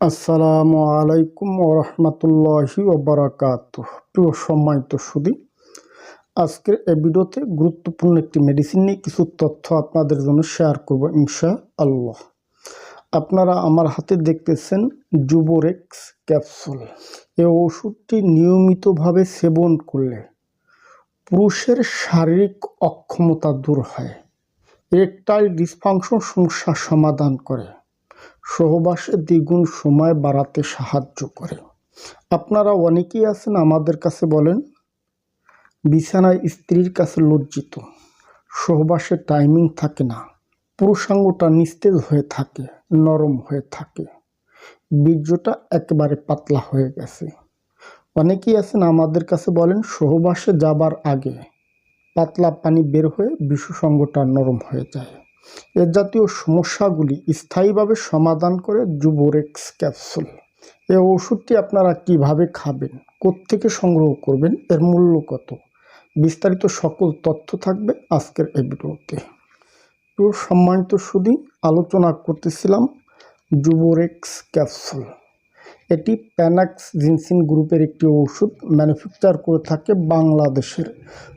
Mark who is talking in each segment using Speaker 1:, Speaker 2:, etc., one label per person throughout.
Speaker 1: আসসালামু আলাইকুম ওরহমতুল্লাহি ওবরাকাত প্রিয় সম্মানিত সুদী, আজকের এই ভিডিওতে গুরুত্বপূর্ণ একটি মেডিসিন নিয়ে কিছু তথ্য আপনাদের জন্য শেয়ার করব ইনশা আল্লাহ আপনারা আমার হাতে দেখতেছেন জুবোরেক্স ক্যাপসুল এই ওষুধটি নিয়মিতভাবে সেবন করলে পুরুষের শারীরিক অক্ষমতা দূর হয় এরেকটাইল ডিসফাংশন সমস্যা সমাধান করে। সহবাসে দ্বিগুণ সময় বাড়াতে সাহায্য করে। আপনারা অনেকেই আছেন আমাদের কাছে বলেন, বিছানায় স্ত্রীর কাছে লজ্জিত। সহবাসে টাইমিং থাকে না। পুরুষাঙ্গটা নিস্তেজ হয়ে থাকে, নরম হয়ে থাকে। বীর্যটা একেবারে পাতলা হয়ে গেছে। অনেকেই আছেন আমাদের কাছে বলেন, সহবাসে যাবার আগে পাতলা পানি বের হয়ে বিশ্বসঙ্গটা নরম হয়ে যায়। এ জাতীয় সমস্যাগুলি স্থায়ীভাবে সমাধান করে জুবোরেক্স ক্যাপসুল। এই ওষুধটি আপনারা কীভাবে খাবেন, কোত্থেকে সংগ্রহ করবেন, এর মূল্য কত? বিস্তারিত সকল তথ্য থাকবে আজকের এই ভিডিওতে। তো সম্মানিত শুধু আলোচনা করতেছিলাম জুবোরেক্স ক্যাপসুল। এটি প্যানাক্স জিনসিন গ্রুপের একটি ওষুধ ম্যানুফ্যাকচার করে থাকে বাংলাদেশের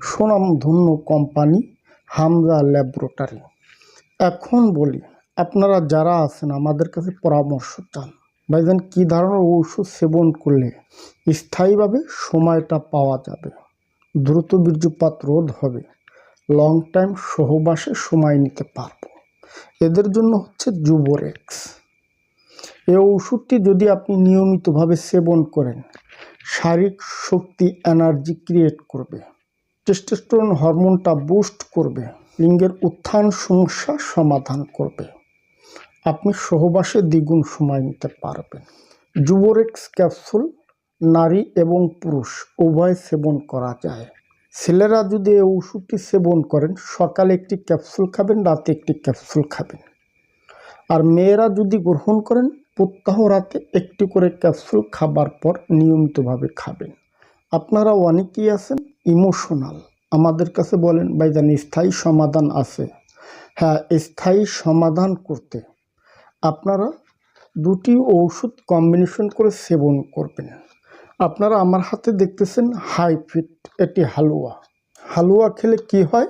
Speaker 1: সুনামধন্য কোম্পানি হামজা ল্যাবরেটরি। এখন বলি, আপনারা যারা আছেন, আমাদের কাছে পরামর্শ চান। ভাইজান, কী ধরনের ঔষধ সেবন করলে স্থায়ীভাবে সময়টা পাওয়া যাবে? দ্রুত বীর্যপাত রোধ হবে। লং টাইম সহবাসে সময় নিতে পারব। এদের জন্য হচ্ছে জুবোরেক্স। এই ওষুধটি যদি আপনি নিয়মিতভাবে সেবন করেন, শারীরিক শক্তি এনার্জি ক্রিয়েট করবে। টেস্টোস্টেরন হরমোনটা বুস্ট করবে। লিঙ্গের উত্থান সমস্যা সমাধান করবে। আপনি সহবাসে দ্বিগুণ সময় নিতে পারবেন। জুবোরেক্স ক্যাপসুল, নারী এবং পুরুষ উভয় সেবন করা যায়। ছেলেরা যদি এই ওষুধটি সেবন করেন, সকালে একটি ক্যাপসুল খাবেন, রাতে একটি ক্যাপসুল খাবেন। আর মেয়েরা যদি গ্রহণ করেন, প্রত্যাহ রাতে একটি করে ক্যাপসুল খাবার পর নিয়মিতভাবে খাবেন। আপনারা অনেকেই আছেন ইমোশনাল। আমাদের কাছে বলেন ভাইজান স্থায়ী সমাধান আছে। হ্যাঁ স্থায়ী সমাধান করতে আপনারা দুটি ঔষধ কম্বিনেশন করে সেবন করবেন। আপনারা আমার হাতে দেখতেছেন হাই ফিট এটি হালুয়া। হালুয়া খেলে কি হয়?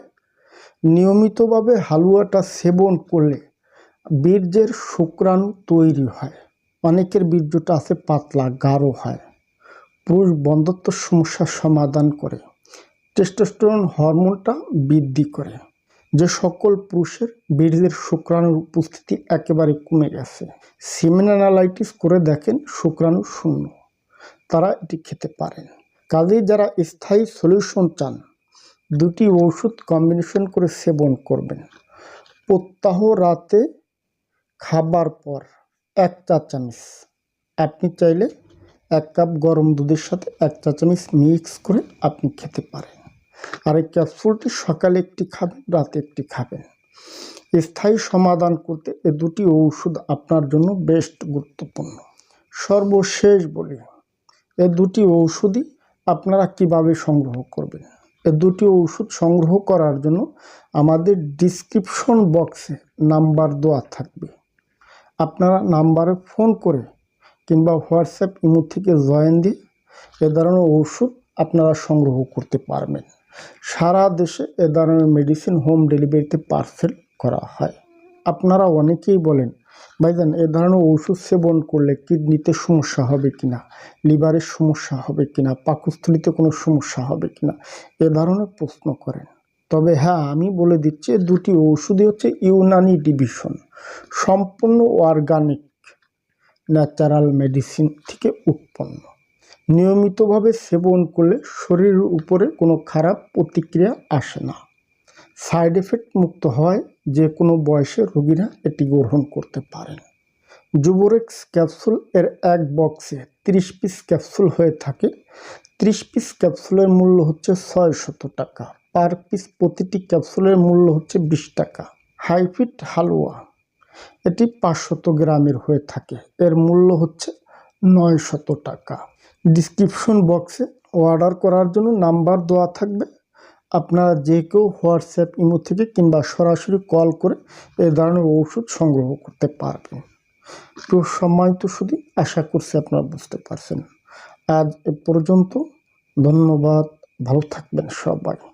Speaker 1: নিয়মিতভাবে হালুয়াটা সেবন করলে বীর্যের শুক্রাণু তৈরি হয়। অনেকের বীর্যটা আছে পাতলা, গাঢ় হয়। পুরুষ বন্ধত্ব সমস্যার সমাধান করে। টেস্টোস্টেরন হরমোনটা বৃদ্ধি করে, যে সকল পুরুষের বীর্যের শুক্রাণুর উপস্থিতি একেবারে কমে গেছে। সিমেন অ্যানালাইটিস করে দেখেন শুক্রাণু শূন্য, তারা এটি খেতে পারেন। কাজেই যারা স্থায়ী সলিউশন চান, দুটি ওষুধ কম্বিনেশন করে সেবন করবেন। প্রত্যাহ রাতে খাবার পর এক চা চামচ, আপনি চাইলে এক কাপ গরম দুধের সাথে এক চা চামচ মিক্স করে আপনি খেতে পারেন। আর এই ক্যাপসুলটি সকালে একটি খাবেন, রাতে একটি খাবেন। স্থায়ী সমাধান করতে এ দুটি ঔষধ আপনার জন্য বেস্ট গুরুত্বপূর্ণ। সর্বশেষ বলি, এ দুটি ঔষধই আপনারা কীভাবে সংগ্রহ করবেন? এ দুটি ওষুধ সংগ্রহ করার জন্য আমাদের ডিসক্রিপশন বক্সে নাম্বার দেওয়া থাকবে। আপনারা নাম্বারে ফোন করে কিংবা হোয়াটসঅ্যাপ ইমো থেকে জয়েন দিয়ে এ ধরনের ওষুধ আপনারা সংগ্রহ করতে পারবেন। সারা দেশে এ ধরনের মেডিসিন হোম ডেলিভারিতে পার্সেল করা হয়। আপনারা অনেকেই বলেন ভাইজান এ ধরনের ওষুধ সেবন করলে কিডনিতে সমস্যা হবে কিনা? লিভারের সমস্যা হবে কিনা? পাকস্থলিতে কোনো সমস্যা হবে কিনা? এ ধরনের প্রশ্ন করেন। তবে হ্যাঁ আমি বলে দিচ্ছি দুটি ওষুধই হচ্ছে ইউনানি ডিভিশন। সম্পূর্ণ অর্গানিক ন্যাচারাল মেডিসিন থেকে উৎপন্ন। নিয়মিতভাবে সেবন করলে শরীরের উপরে কোনো খারাপ প্রতিক্রিয়া আসে না। সাইড এফেক্ট মুক্ত হয় যে কোনো বয়সে রোগীরা এটি গ্রহণ করতে পারেন। জুবোরেক্স ক্যাপসুল এর এক বক্সে ত্রিশ পিস ক্যাপসুল হয়ে থাকে। ত্রিশ পিস ক্যাপসুলের মূল্য হচ্ছে ছয় শত টাকা। পার পিস প্রতিটি ক্যাপসুলের মূল্য হচ্ছে বিশ টাকা। হাইফিট হালুয়া। এটি পাঁচশত গ্রামের হয়ে থাকে। এর মূল্য হচ্ছে নয় শত টাকা। ডিসক্রিপশন বক্সে অর্ডার করার জন্য নাম্বার দেওয়া থাকবে। আপনারা যে কেউ হোয়াটসঅ্যাপ ইমো থেকে কিংবা সরাসরি কল করে এ ধরনের ওষুধ সংগ্রহ করতে পারবেন। তো সম্মানিত শুধু আশা করছি আপনারা বুঝতে পারছেন। আজ এ পর্যন্ত, ধন্যবাদ, ভালো থাকবেন সবাই।